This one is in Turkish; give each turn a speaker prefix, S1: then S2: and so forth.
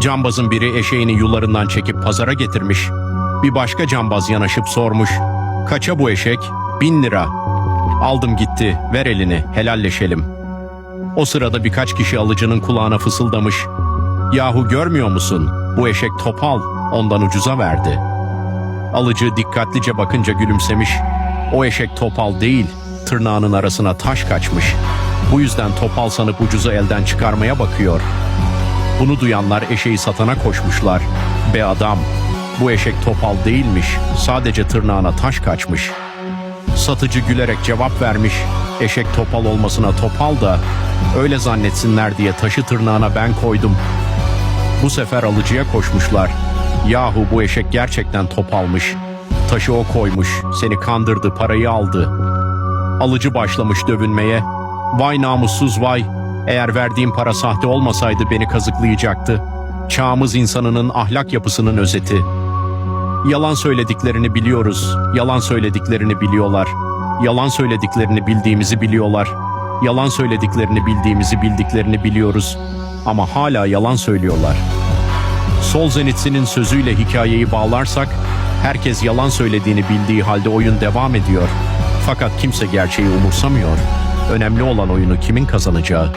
S1: Cambazın biri eşeğini yularından çekip pazara getirmiş. Bir başka cambaz yanaşıp sormuş. Kaça bu eşek? Bin lira. Aldım gitti, ver elini, helalleşelim. O sırada birkaç kişi alıcının kulağına fısıldamış. Yahu görmüyor musun? Bu eşek topal, ondan ucuza verdi. Alıcı dikkatlice bakınca gülümsemiş. O eşek topal değil, tırnağının arasına taş kaçmış. Bu yüzden topal sanıp ucuza elden çıkarmaya bakıyor. Bunu duyanlar eşeği satana koşmuşlar. Be adam, bu eşek topal değilmiş, sadece tırnağına taş kaçmış. Satıcı gülerek cevap vermiş. Eşek topal olmasına topal da öyle zannetsinler diye taşı tırnağına ben koydum. Bu sefer alıcıya koşmuşlar. Yahu bu eşek gerçekten topalmış. Taşı o koymuş, seni kandırdı, parayı aldı. Alıcı başlamış dövünmeye. Vay namussuz vay, eğer verdiğim para sahte olmasaydı beni kazıklayacaktı. Çağımız insanının ahlak yapısının özeti. Yalan söylediklerini biliyoruz, yalan söylediklerini biliyorlar. Yalan söylediklerini bildiğimizi biliyorlar. Yalan söylediklerini bildiğimizi bildiklerini biliyoruz. Ama hala yalan söylüyorlar. Solzhenitsyn'in sözüyle hikayeyi bağlarsak, herkes yalan söylediğini bildiği halde oyun devam ediyor. Fakat kimse gerçeği umursamıyor. Önemli olan oyunu kimin kazanacağı.